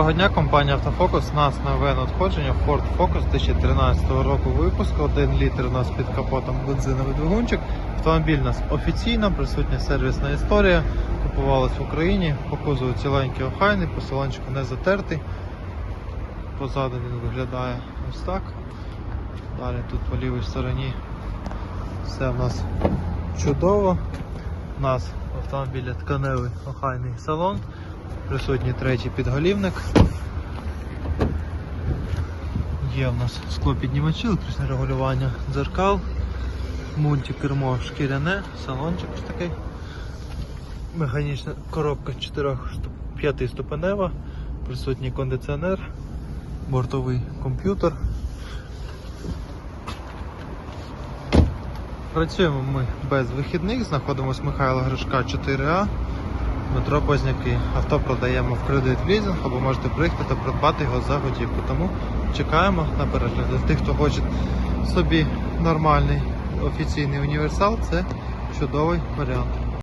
Доброго дня, компанія Автофокус. Нас нове надходження Ford Focus 2013 року випуску. 1 літр у нас під капотом бензиновий двигунчик. Автомобіль у нас офіційно, присутня сервісна історія. Купувалась в Україні, по кузову ціленький охайний, по салончику не затертий. Позаду він виглядає ось так. Далі тут по лівій стороні все в нас чудово. У нас в тканевий охайний салон. Присутній третій підголівник. Є в нас склопіднімачі, електричне регулювання дзеркал, мультикермо шкіряне, салончик ось такий. Механічна коробка 4-5 ступенева, присутній кондиціонер, бортовий комп'ютер. Працюємо ми без вихідних, знаходимося Михайла Гришка 4А. Дмитро Позняки. Авто продаємо в кредит лізинг або можете приїхати та придбати його за готівку. Тому чекаємо на перегляд. Для тих, хто хоче собі нормальний офіційний універсал, це чудовий варіант.